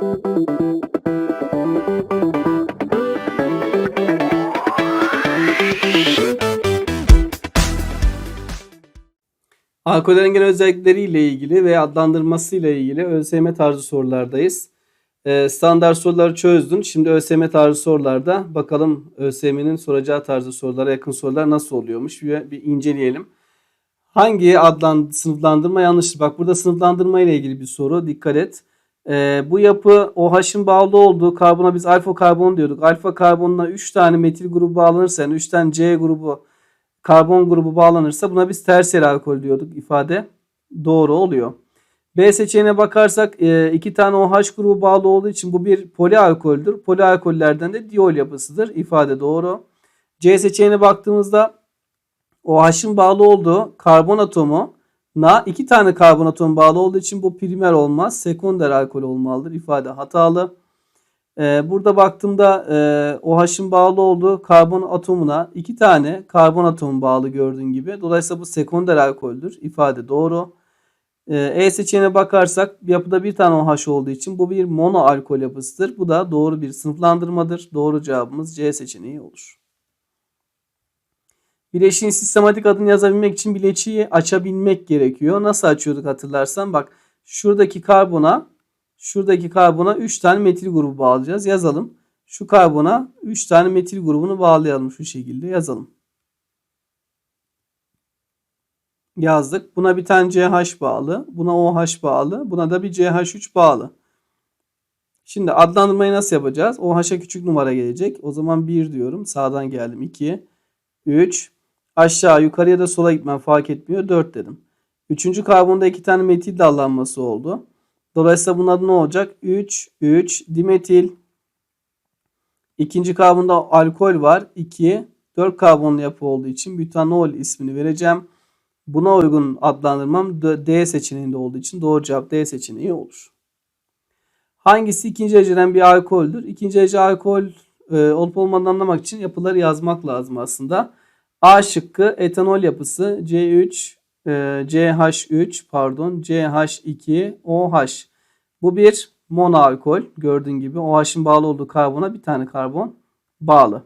Alkollerin genel özellikleriyle ilgili ve adlandırmasıyla ilgili ÖSYM tarzı sorulardayız. Ee, standart soruları çözdün. Şimdi ÖSYM tarzı sorularda bakalım ÖSYM'nin soracağı tarzı sorulara yakın sorular nasıl oluyormuş bir, bir inceleyelim. Hangi adlan sınıflandırma yanlıştır? Bak burada sınıflandırma ile ilgili bir soru. Dikkat et. Ee, bu yapı OH'ın bağlı olduğu karbona biz alfa karbon diyorduk. Alfa karbonuna 3 tane metil grubu bağlanırsa yani 3 tane C grubu karbon grubu bağlanırsa buna biz tersiyer alkol diyorduk ifade doğru oluyor. B seçeneğine bakarsak e, iki tane OH grubu bağlı olduğu için bu bir polialkoldür. Polialkollerden de diol yapısıdır. İfade doğru. C seçeneğine baktığımızda OH'ın bağlı olduğu karbon atomu na iki tane karbon atomu bağlı olduğu için bu primer olmaz. Sekonder alkol olmalıdır. İfade hatalı. Ee, burada baktığımda e, OH'ın bağlı olduğu karbon atomuna iki tane karbon atomu bağlı gördüğün gibi. Dolayısıyla bu sekonder alkoldür. İfade doğru. Ee, e seçeneğine bakarsak yapıda bir tane OH olduğu için bu bir mono alkol yapısıdır. Bu da doğru bir sınıflandırmadır. Doğru cevabımız C seçeneği olur. Bileşiğin sistematik adını yazabilmek için bileşiği açabilmek gerekiyor. Nasıl açıyorduk hatırlarsan bak şuradaki karbona şuradaki karbona 3 tane metil grubu bağlayacağız. Yazalım. Şu karbona 3 tane metil grubunu bağlayalım şu şekilde yazalım. Yazdık. Buna bir tane CH bağlı. Buna OH bağlı. Buna da bir CH3 bağlı. Şimdi adlandırmayı nasıl yapacağız? OH'a küçük numara gelecek. O zaman 1 diyorum. Sağdan geldim. 2, 3, aşağı yukarıya da sola gitmem fark etmiyor. 4 dedim. Üçüncü karbonda iki tane metil dallanması oldu. Dolayısıyla bunun adı ne olacak? 3, 3, dimetil. İkinci karbonda alkol var. 2, 4 karbonlu yapı olduğu için butanol ismini vereceğim. Buna uygun adlandırmam D seçeneğinde olduğu için doğru cevap D seçeneği olur. Hangisi ikinci dereceden bir alkoldür? İkinci derece alkol e, olup olmadığını anlamak için yapıları yazmak lazım aslında. A şıkkı etanol yapısı C3 e, CH3 pardon CH2 OH. Bu bir monoalkol gördüğün gibi OH'ın bağlı olduğu karbona bir tane karbon bağlı.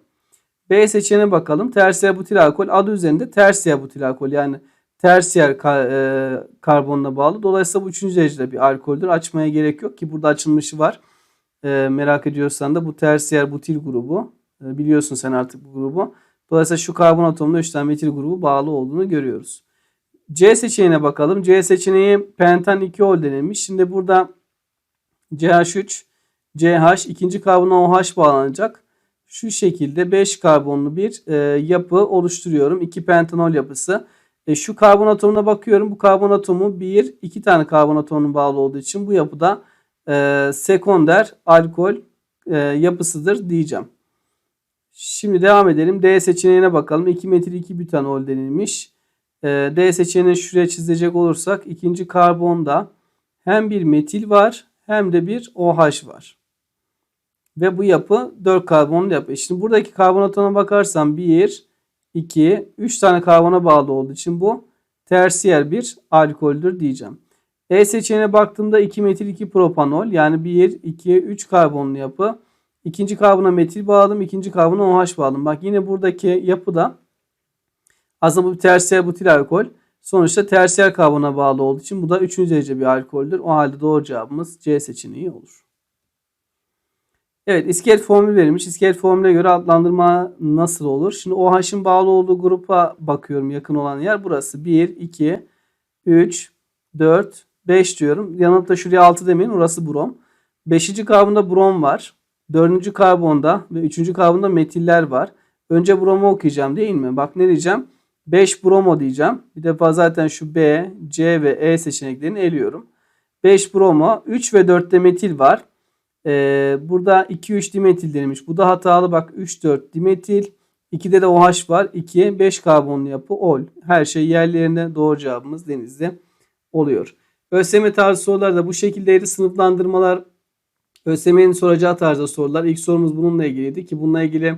B seçeneğine bakalım. Tersiyer butil alkol adı üzerinde tersiyer butil alkol yani tersiyer kar, e, karbonla bağlı. Dolayısıyla bu üçüncü derecede bir alkoldür. Açmaya gerek yok ki burada açılmışı var. E, merak ediyorsan da bu tersiyer butil grubu. E, biliyorsun sen artık bu grubu. Dolayısıyla şu karbon atomunda 3 tane metil grubu bağlı olduğunu görüyoruz. C seçeneğine bakalım. C seçeneği pentan 2 ol denilmiş. Şimdi burada CH3, CH ikinci karbona OH bağlanacak. Şu şekilde 5 karbonlu bir e, yapı oluşturuyorum. 2 pentanol yapısı. E, şu karbon atomuna bakıyorum. Bu karbon atomu 1, 2 tane karbon atomunun bağlı olduğu için bu yapıda e, sekonder alkol e, yapısıdır diyeceğim. Şimdi devam edelim. D seçeneğine bakalım. 2 metil 2 butanol denilmiş. Ee, D seçeneğini şuraya çizecek olursak ikinci karbonda hem bir metil var hem de bir OH var. Ve bu yapı 4 karbonlu yapı. Şimdi buradaki karbon atomuna bakarsan 1, 2, 3 tane karbona bağlı olduğu için bu tersiyer bir alkoldür diyeceğim. E seçeneğine baktığımda 2 metil 2 propanol yani 1, 2, 3 karbonlu yapı. İkinci karbona metil bağladım. ikinci karbona OH bağladım. Bak yine buradaki yapıda aslında bu bir tersiyer butil alkol. Sonuçta tersiyer karbona bağlı olduğu için bu da 3. derece bir alkoldür. O halde doğru cevabımız C seçeneği olur. Evet iskelet formülü verilmiş. İskelet formüle göre adlandırma nasıl olur? Şimdi OH'ın bağlı olduğu grupa bakıyorum yakın olan yer. Burası 1, 2, 3, 4, 5 diyorum. Yanıtta şuraya 6 demeyin. Orası brom. 5. karbonda brom var. Dördüncü karbonda ve üçüncü karbonda metiller var. Önce bromo okuyacağım değil mi? Bak ne diyeceğim? 5 bromo diyeceğim. Bir defa zaten şu B, C ve E seçeneklerini eliyorum. 5 bromo, 3 ve 4'te metil var. Ee, burada 2-3 dimetil denilmiş. Bu da hatalı. Bak 3-4 dimetil. 2'de de OH var. 2'ye 5 karbonlu yapı ol. Her şey yerlerinde doğru cevabımız denizde oluyor. ÖSYM tarzı sorular da bu şekildeydi. Sınıflandırmalar ÖSYM'nin soracağı tarzda sorular. İlk sorumuz bununla ilgiliydi ki bununla ilgili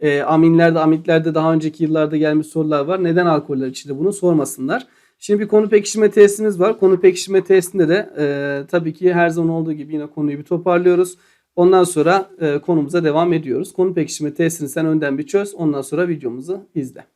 e, aminlerde, amitlerde daha önceki yıllarda gelmiş sorular var. Neden alkoller içinde bunu sormasınlar. Şimdi bir konu pekiştirme testimiz var. Konu pekiştirme testinde de e, tabii ki her zaman olduğu gibi yine konuyu bir toparlıyoruz. Ondan sonra e, konumuza devam ediyoruz. Konu pekiştirme testini sen önden bir çöz. Ondan sonra videomuzu izle.